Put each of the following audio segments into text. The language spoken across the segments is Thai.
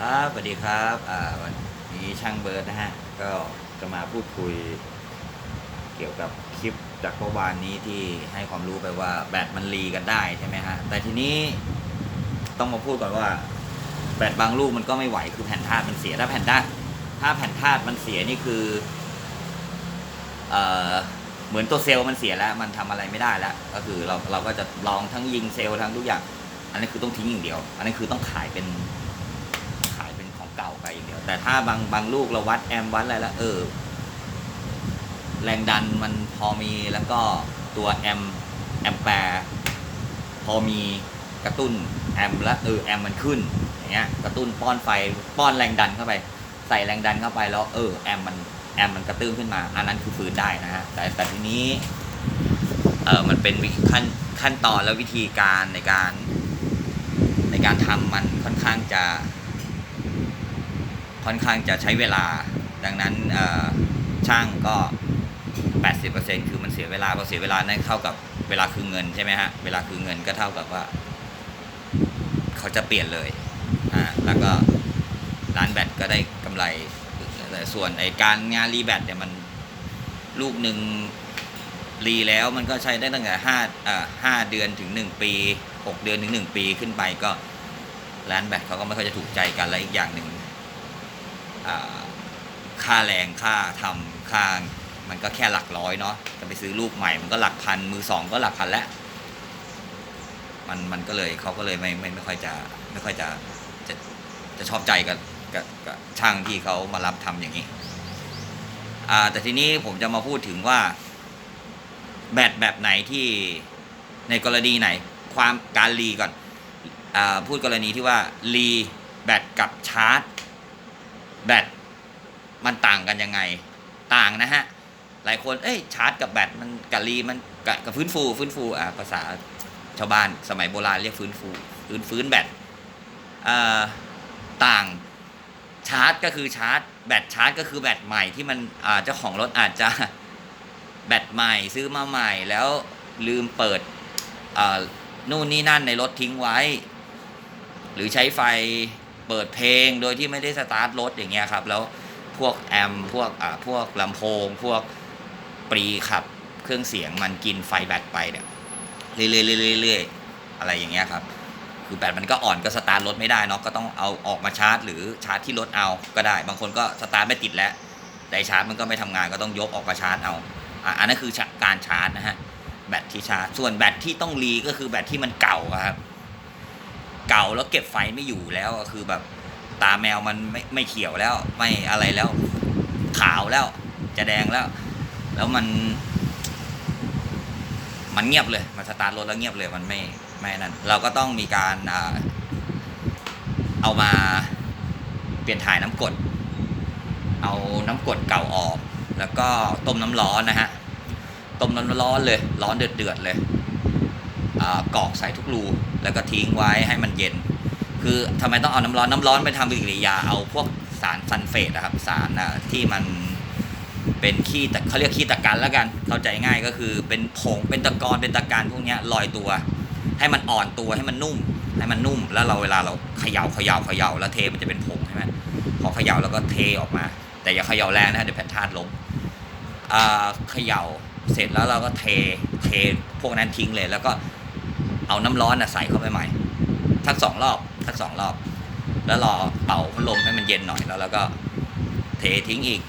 ครับสวัสดีครับอ่าวันนี้ช่างเบิร์ดนะฮะ ก็จะมาพูดคุย เกี่ยวกับคลิปจากเมื่อวานนี้ที่ให้ความรู้ไปว่าแบตมันรีกันได้ใช่ไหมฮะ แต่ทีนี้ต้องมาพูดก่อนว่า แบตบางลูกมันก็ไม่ไหวคือแผ่นธาตุมันเสียถ้าแผ่นธาตุถ้าแผ่นธาตุมันเสียนี่คือเอ่อเหมือนตัวเซลล์มันเสียแล้ว มันทำอะไรไม่ได้แล้ว ก็คือเราเราก็จะลองทั้งยิงเซลล์ทั้งทุกอย่าง อันนี้คือต้องทิ้งอย่างเดียว อันนี้คือต้องขายเป็น ขายเป็นของเก่า ไปอย่างเดียว แต่ถ้าบางบางลูกเราวัดแอมป์วัดอะไรแล้วเออ แรงดันมันพอมีแล้วก็ตัวแอมแอมแปร์พอมีกระตุ้นแอมแล้วเออแอมมันขึ้นอย่างเงี้ยกระตุ้นป้อนไฟป้อนแรงดันเข้าไป ใส่แรงดันเข้าไปแล้วเออแอมมันแอมมันกระตุ้นขึ้นมา อันนั้นคือฟื้นได้นะฮะแต่แต่ทีนี้เออมันเป็นวิขั้นขั้นตอนและวิธีการในการ ในการทำมันค่อนข้างจะ ค่อนข้างจะใช้เวลา ดังนั้นช่างก็ 80%คือมันเสียเวลาพอเสียเวลานั่นเท่ากับเวลาคือเงินใช่ไหมฮะ เวลาคือเงินก็เท่ากับว่า เขาจะเปลี่ยนเลย อ่า แล้วก็ร้านแบตก็ได้กำไร แต่ส่วนไอการงานรีแบตเนี่ยมันลูกหนึ่งรีแล้วมันก็ใช้ได้ตั้งแต่ห้าอ่าห้าเดือนถึงหนึ่งปีหกเดือนถึงหนึ่งปีขึ้นไปก็ร้านแบตเขาก็ไม่ค่อยจะถูกใจกันและอีกอย่างหนึ่ง ค่าแรงค่าทำค่ามันก็แค่หลักร้อยเนาะจะไปซื้อลูกใหม่มันก็หลักพันมือสองก็หลักพันแล้วมันมันก็เลยเขาก็เลยไม่ไม่ไม่ค่อยจะไม่ค่อยจะจะจะชอบใจกับกับกับช่างที่เขามารับทำอย่างนี้อ่าแต่ทีนี้ผมจะมาพูดถึงว่า แบตแบบไหนที่ในกรณีไหน ความการรีก่อนอ่าพูดกรณีที่ว่ารีแบตกับชาร์จ แบตมันต่างกันยังไงต่างนะฮะ หลายคนเอ้ยชาร์จกับแบตมันกับรีมันกับกับฟื้นฟูฟื้นฟูอ่าภาษาชาวบ้านสมัยโบราณเรียกฟื้นฟูฟื้นฟื้นแบตอ่าต่างชาร์จก็คือชาร์จ แบตชาร์จก็คือแบตใหม่ที่มันอ่าเจ้าของรถอาจจะแบตใหม่ซื้อมาใหม่แล้วลืมเปิดอ่านู่นนี่นั่นในรถทิ้งไว้ หรือใช้ไฟ เปิดเพลงโดยที่ไม่ได้สตาร์ทรถอย่างเงี้ยครับ แล้วพวกแอมพวกอ่าพวกลำโพง พวกปรีขับ เครื่องเสียงมันกินไฟแบตไปเนี่ยเรื่อยๆเรื่อยๆอะไรอย่างเงี้ยครับ คือแบตมันก็อ่อนก็สตาร์ทรถไม่ได้เนาะก็ต้องเอาออกมาชาร์จ หรือชาร์จที่รถเอาก็ได้ บางคนก็สตาร์ทไม่ติดแล้วแต่ชาร์จมันก็ไม่ทำงานก็ต้องยกออกมาชาร์จเอาอะอันนั้นคือการชาร์จนะฮะแบตที่ชาร์จส่วนแบตที่ต้องรีก็คือแบตที่มันเก่าครับ เก่าแล้วเก็บไฟไม่อยู่แล้วก็คือแบบตาแมวมันไม่ไม่เขียวแล้ว ไม่อะไรแล้ว ขาวแล้ว จะแดงแล้ว แล้วมัน มันเงียบเลย มันสตาร์ทรถแล้วเงียบเลยมันไม่ไม่นั่นเราก็ต้องมีการเอามาเปลี่ยนถ่ายน้ำกด เอาน้ำกดเก่าออก แล้วก็ต้มน้ำร้อนนะฮะต้มน้ำร้อนเลย ร้อนเดือดเดือดเลย กรอกใส่ทุกรูแล้วก็ทิ้งไว้ให้มันเย็น คือทำไมต้องเอาน้ำร้อนน้ำร้อนไปทำปฏิกิริยาเอาพวกสารซัลเฟตนะครับสารที่มันเป็นขี้ตะเขาเรียกขี้ตะกันแล้วกัน เข้าใจง่ายก็คือเป็นผงเป็นตะกอนเป็นตะการพวกนี้ลอยตัว ให้มันอ่อนตัวให้มันนุ่ม ให้มันนุ่ม แล้วเราเวลาเราเขย่าเขย่าเขย่าแล้วเทมันจะเป็นผงใช่ไหมพอเขย่าแล้วก็เทออกมา แต่อย่าเขย่าแรงนะเดี๋ยวแผ่นธาตุล้มอ่าเขย่าเสร็จแล้วเราก็เทเทพวกนั้นทิ้งเลยแล้วก็ เอาน้ำร้อนน่ะใส่เข้าไปใหม่ทักสองรอบทักสองรอบ แล้วรอเป่าพัดลมให้มันเย็นหน่อยแล้วแล้วก็เททิ้งอีก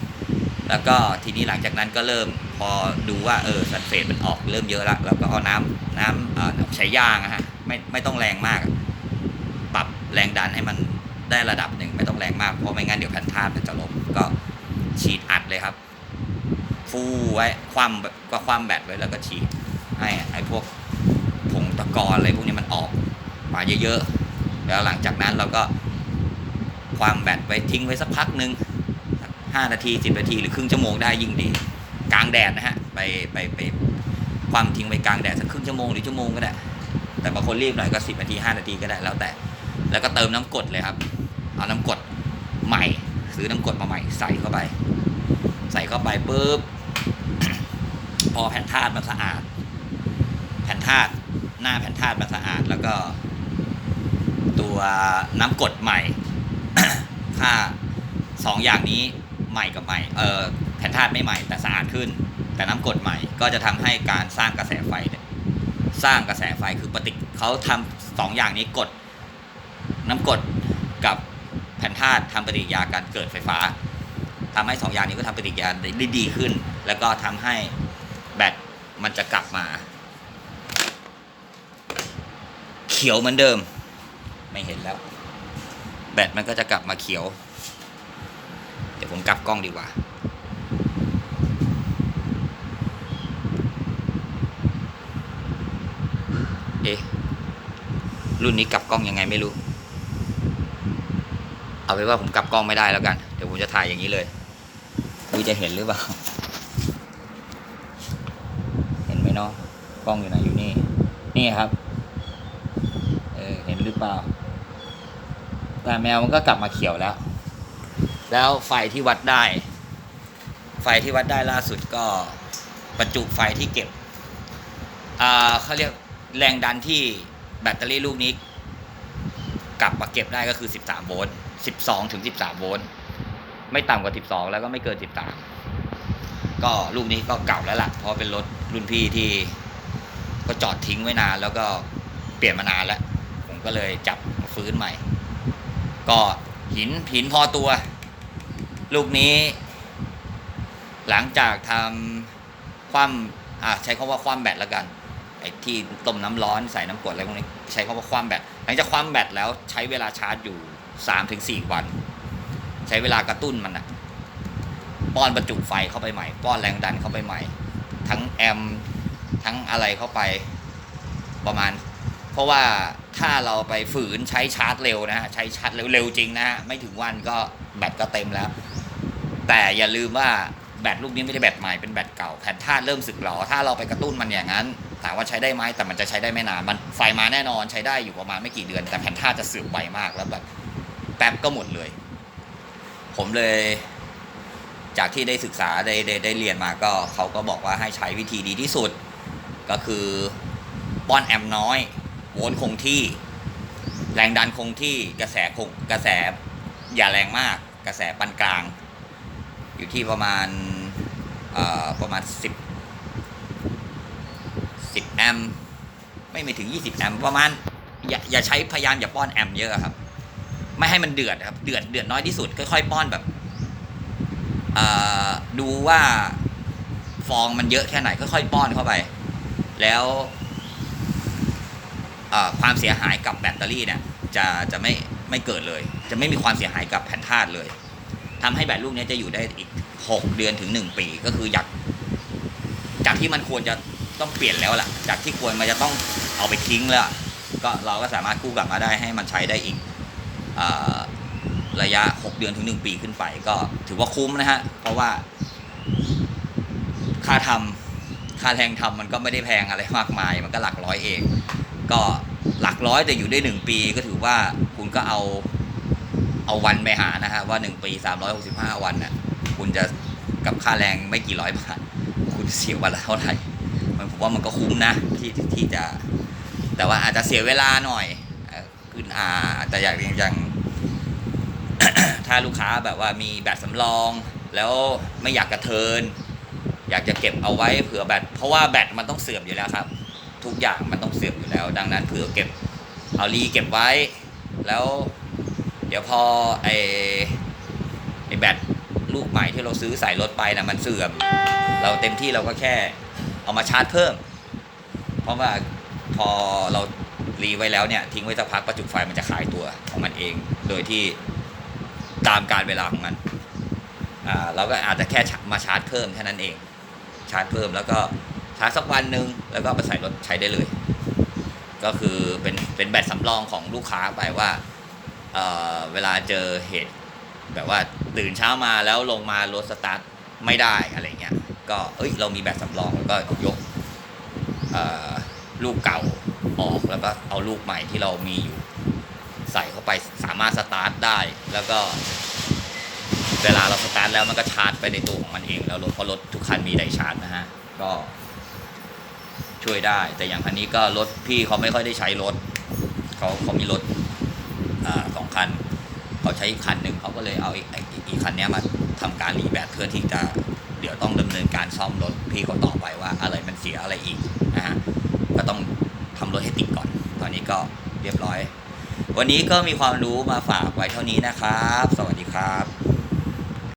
แล้วก็ทีนี้หลังจากนั้นก็เริ่มพอดูว่าเออซัลเฟตมันออกเริ่มเยอะแล้วเราก็เอาน้ำน้ำใช้ยางอะฮะไม่ไม่ต้องแรงมาก ปรับแรงดันให้มันได้ระดับหนึ่งไม่ต้องแรงมากเพราะไม่งั้นเดี๋ยวแผ่นธาตุมันจะล้มก็ฉีดอัดเลยครับ ฟูไว้คว่ำก็คว่ำแบตไว้แล้วก็ฉีดให้ไอ้พวก ตะกอนอะไรพวกนี้มันออกมาเยอะๆ แล้วหลังจากนั้นเราก็คว่ำแบตไว้ทิ้งไว้สักพักหนึ่งห้านาทีสิบนาที หรือครึ่งชั่วโมงได้ยิ่งดี กลางแดดนะฮะ ไปไปไปคว่ำทิ้งไว้กลางแดดสักครึ่งชั่วโมงหรือชั่วโมงก็ได้ แต่บางคนรีบหน่อยก็สิบนาทีห้านาทีก็ได้แล้วแต่ แล้วก็เติมน้ำกดเลยครับ เอาน้ำกดใหม่ ซื้อน้ำกดมาใหม่ใส่เข้าไป ใส่เข้าไปปุ๊บ พอแผ่นธาตุมันสะอาด แผ่นธาตุ หน้าแผ่นธาตุมันสะอาด แล้วก็ ตัวน้ำกดใหม่ถ้าสองอย่างนี้ใหม่กับใหม่เออแผ่นธาตุไม่ใหม่แต่สะอาดขึ้น แต่น้ำกดใหม่ก็จะทำให้การสร้างกระแสไฟสร้างกระแสไฟคือปฏิเขาทำสองอย่างนี้กด น้ำกดกับแผ่นธาตุทำปฏิกิริยาการเกิดไฟฟ้าทำให้สองอย่างนี้ก็ทำปฏิกิริยาได้ดีขึ้น แล้วก็ทำให้แบตมันจะกลับมา เขียวเหมือนเดิม ไม่เห็นแล้ว แบตมันก็จะกลับมาเขียว เดี๋ยวผมกลับกล้องดีกว่า เอ๊ะรุ่นนี้กลับกล้องยังไงไม่รู้ เอาไปนว่าผมกลับกล้องไม่ได้แล้วกัน เดี๋ยวผมจะถ่ายอย่างนี้เลยดูจะเห็นหรือเปล่า เห็นไหมเนาะกล้องอยู่ไหนอยู่นี่ นี่ครับ หรือเปล่า แต่แมวมันก็กลับมาเขียวแล้ว แล้วไฟที่วัดได้ ไฟที่วัดได้ล่าสุดก็ประจุไฟที่เก็บเขาเรียกแรงดันที่แบตเตอรี่ลูกนี้ กลับมาเก็บได้ก็คือ 13 โวลต์ 12 ถึง 13 โวลต์ ไม่ต่ำกว่า 12 แล้วก็ไม่เกิน 13 ก็ลูกนี้ก็เก่าแล้วล่ะ เพราะเป็นรถรุ่นพี่ที่ก็จอดทิ้งไว้นานแล้วก็เปลี่ยนมานานแล้ว ก็เลยจับฟื้นใหม่ ก็หินหินพอตัว ลูกนี้ หลังจากทำคว่ำอะใช้คำว่าคว่ำแบตแล้วกันไอ้ที่ต้มน้ำร้อนใส่น้ำกรดอะไรพวกนี้ใช้คำว่าคว่ำแบตหลังจากคว่ำแบตแล้วใช้เวลาชาร์จอยู่สามถึงสี่วัน ใช้เวลากระตุ้นมันอะป้อนประจุไฟเข้าไปใหม่ป้อนแรงดันเข้าไปใหม่ ทั้งแอมป์ทั้งอะไรเข้าไปประมาณ เพราะว่า ถ้าเราไปฝืนใช้ชาร์จเร็วนะฮะใช้ชาร์จเร็วๆจริงนะฮะไม่ถึงวันก็แบตก็เต็มแล้ว แต่อย่าลืมว่าแบตลูกนี้ไม่ได้แบตใหม่เป็นแบตเก่าแผ่นธาตุเริ่มสึกหรอถ้าเราไปกระตุ้นมันอย่างนั้นถามว่าใช้ได้ไหมแต่มันจะใช้ได้ไม่นานมันไฟมาแน่นอนใช้ได้อยู่ประมาณไม่กี่เดือน แต่แผ่นธาตุจะเสื่อมไวมากแล้วแบบแป๊บก็หมดเลย ผมเลย จากที่ได้ศึกษาได้ได้ได้เรียนมาก็เขาก็บอกว่าให้ใช้วิธีดีที่สุด ก็คือป้อนแอมป์น้อย โวลต์คงที่ แรงดันคงที่กระแสคงกระแสอย่าแรงมาก กระแสปานกลาง อยู่ที่ประมาณประมาณ 10 10แอมป์ไม่ไม่ถึง 20แอมป์ประมาณอย่าอย่าใช้พยายามอย่าป้อนแอมป์เยอะครับ ไม่ให้มันเดือดครับ เดือดเดือดน้อยที่สุดค่อยๆป้อนแบบดูว่าฟองมันเยอะแค่ไหนค่อยๆป้อนเข้าไป แล้ว ความเสียหายกับแบตเตอรี่เนี่ยจะจะไม่ไม่เกิดเลย จะไม่มีความเสียหายกับแผ่นธาตุเลยทำให้แบตลูกนี้จะอยู่ได้อีก 6 เดือนถึง 1 ปีก็คืออยากจากที่มันควรจะต้องเปลี่ยนแล้วล่ะ จากที่ควรมันจะต้องเอาไปทิ้งแล้ว ก็เราก็สามารถกู้กลับมาได้ให้มันใช้ได้อีกออระยะ 6 เดือนถึง 1 ปีขึ้นไป ก็ถือว่าคุ้มนะฮะ เพราะว่า ค่าทำค่าแรงทำมันก็ไม่ได้แพงอะไรมากมาย มันก็หลักร้อยเอง ก็หลักร้อยแต่อยู่ได้ 1 ปีก็ถือว่าคุณก็เอาเอาวันไปหานะฮะว่า 1 ปี 365 วันน่ะคุณจะกับค่าแรงไม่กี่ร้อยบาทคุณเสียวันละเท่าไหร่มันผมว่ามันก็คุ้มนะที่ที่จะ แต่ว่าอาจจะเสียเวลาหน่อยเอ่อคืออ่าอาจจะอย่างอย่างถ้าลูกค้าแบบว่ามีแบตสำรอง แล้วไม่อยากกระเทิน อยากจะเก็บเอาไว้เผื่อแบตเพราะว่าแบตมันต้องเสื่อมอยู่แล้วครับ ทุกอย่างมันต้องเสื่อมอยู่แล้ว ดังนั้นเผื่อเก็บเอารีเก็บไว้ แล้วเดี๋ยวพอไอไอแบตลูกใหม่ที่เราซื้อใส่รถไปนะมันเสื่อม เราเต็มที่เราก็แค่เอามาชาร์จเพิ่ม เพราะว่าพอเรารีไว้แล้วเนี่ยทิ้งไว้สักพักประจุไฟมันจะขายตัวของมันเอง โดยที่ตามการเวลาของมันอ่าเราก็อาจจะแค่มาชาร์จเพิ่มแค่นั้นเอง ชาร์จเพิ่มแล้วก็าสักวันหนึ่งแล้วก็ไปใส่รถใช้ได้เลย ก็คือเป็นเป็นแบตสำรองของลูกค้าไปว่าเเวลาเจอเหตุ แบบว่าตื่นเช้ามาแล้วลงมารถสตาร์ทไม่ได้อะไรเงี้ยก็เอ้ยเรามีแบตสำรองแล้วก็ยกลูกเก่าออกแล้วก็เอาลูกใหม่ที่เรามีอยู่ ใส่เข้าไปสามารถสตาร์ทได้ แล้วก็ เวลาเราสตาร์ทแล้วมันก็ชาร์จไปในตัวของมันเองแล้วรถเพราะรถทุกคันมีไดชาร์จนะฮะก็ ช่วยได้ แต่อย่างคันนี้ก็รถพี่เขาไม่ค่อยได้ใช้รถเขาเขามีรถอสองคันเขาใช้คันหนึ่งเขาก็เลยเอาอีกอีกคันนี้มาทำการรีแบตเพื่อที่จะเดี๋ยวต้องดำเนินการซ่อมรถพี่เขาต่อไปว่าอะไรมันเสียอะไรอีกนะฮะก็ต้องทำรถให้ติดก่อน ตอนนี้ก็เรียบร้อย วันนี้ก็มีความรู้มาฝากไว้เท่านี้นะครับ สวัสดีครับ